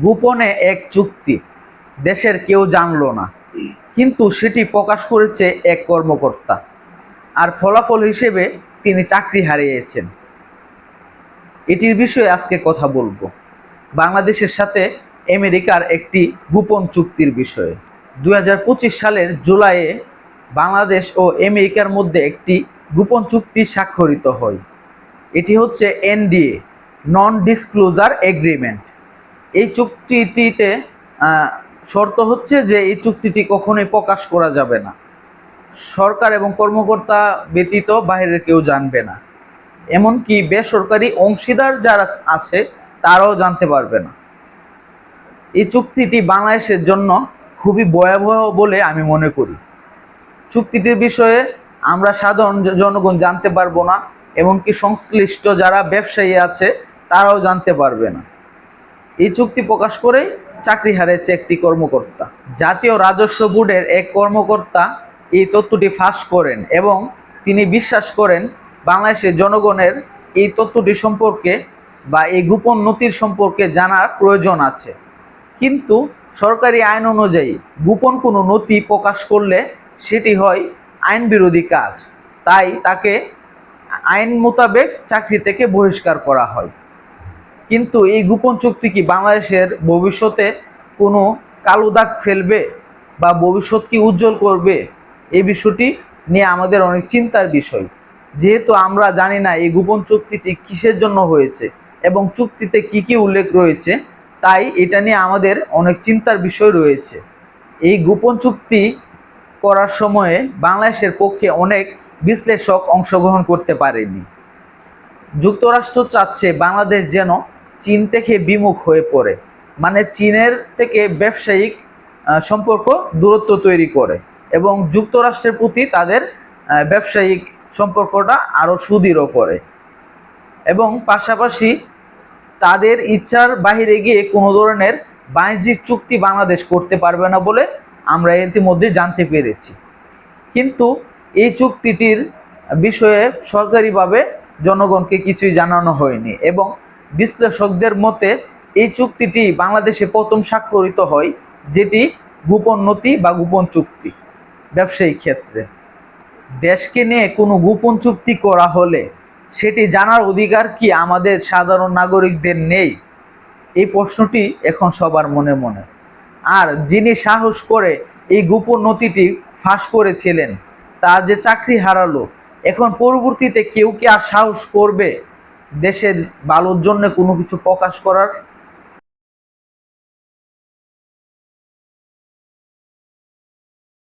গোপনে এক চুক্তি। দেশের কেউ জানলো না। কিন্তু সেটি প্রকাশ করেছে এক কর্মকর্তা। আর ফলাফল হিসেবে তিনি চাকরি হারিয়েছেন। এটির বিষয়ে আজকে কথা বলব। বাংলাদেশের সাথে আমেরিকার একটি গোপন চুক্তির বিষয়ে। দু হাজার পঁচিশ সালের জুলাইয়ে বাংলাদেশ ও আমেরিকার মধ্যে একটি গোপন চুক্তি স্বাক্ষরিত হয়। এটি হচ্ছে এনডিএ নন ডিসক্লোজার এগ্রিমেন্ট। এই চুক্তিটিতে শর্ত হচ্ছে যে এই চুক্তিটি কখনোই প্রকাশ করা যাবে না। সরকার এবং কর্মকর্তা ব্যতীত বাইরের কেউ জানবে না। এমনকি বেসরকারি অংশীদার যারা আছে, তারাও জানতে পারবে না। এই চুক্তিটি বাংলাদেশের জন্য খুবই ভয়াবহ বলে আমি মনে করি। চুক্তিটির বিষয়ে আমরা সাধারণ জনগণ জানতে পারব না, এমনকি সংশ্লিষ্ট যারা ব্যবসায়ী আছে, তারাও জানতে পারবে না। এই চুক্তি প্রকাশ করেই চাকরি হারিয়েছে একটি কর্মকর্তা। জাতীয় রাজস্ব বোর্ডের এক কর্মকর্তা এই তথ্যটি ফাঁস করেন এবং তিনি বিশ্বাস করেন বাংলাদেশের জনগণের এই তথ্যটি সম্পর্কে বা এই গোপন নথির সম্পর্কে জানার প্রয়োজন আছে। কিন্তু সরকারি আইন অনুযায়ী গোপন কোনো নথি প্রকাশ করলে সেটি হয় আইন বিরোধী কাজ। তাই তাকে আইন মোতাবেক চাকরি থেকে বহিষ্কার করা হয়। কিন্তু এই গোপন চুক্তি কি বাংলাদেশের ভবিষ্যতে কোনো কালো দাগ ফেলবে বা ভবিষ্যৎ কি উজ্জ্বল করবে? এই বিষয়টি নিয়ে আমাদের অনেক চিন্তার বিষয়। যেহেতু আমরা জানি না এই গোপন চুক্তিটি কিসের জন্য হয়েছে এবং চুক্তিতে কি কি উল্লেখ রয়েছে, তাই এটা নিয়ে আমাদের অনেক চিন্তার বিষয় রয়েছে। এই গোপন চুক্তি করার সময়ে বাংলাদেশের পক্ষে অনেক বিশ্লেষক অংশগ্রহণ করতে পারেনি। যুক্তরাষ্ট্র চাচ্ছে বাংলাদেশ যেন চীন থেকে বিমুখ হয়ে পড়ে। মানে চীনের থেকে ব্যবসায়িক সম্পর্ক দূরত্ব তৈরি করে এবং যুক্তরাষ্ট্রের প্রতি তাদের ব্যবসায়িক সম্পর্কটা আরও সুদৃঢ় করে এবং পাশাপাশি তাদের ইচ্ছার বাইরে গিয়ে কোনো ধরনের বাণিজ্যিক চুক্তি বাংলাদেশ করতে পারবে না বলে আমরা ইতিমধ্যে জানতে পেরেছি। কিন্তু এই চুক্তিটির বিষয়ে সরকারিভাবে জনগণকে কিছুই জানানো হয়নি এবং বিশ্লেষকদের মতে, এই চুক্তিটি বাংলাদেশে প্রথম স্বাক্ষরিত হয়, যেটি গোপন নথি বা গোপন চুক্তি ব্যবসায়িক ক্ষেত্রে। দেশকে নিয়ে কোনো গোপন চুক্তি করা হলে সেটি জানার অধিকার কি আমাদের সাধারণ নাগরিকদের নেই? এই প্রশ্নটি এখন সবার মনে মনে। আর যিনি সাহস করে এই গোপন নথিটি ফাঁস করেছিলেন, তার যে চাকরি হারালো, এখন পরবর্তীতে কেউ কি আর সাহস করবে? দেশের ভালোর জন্য কোনো কিছু প্রকাশ করার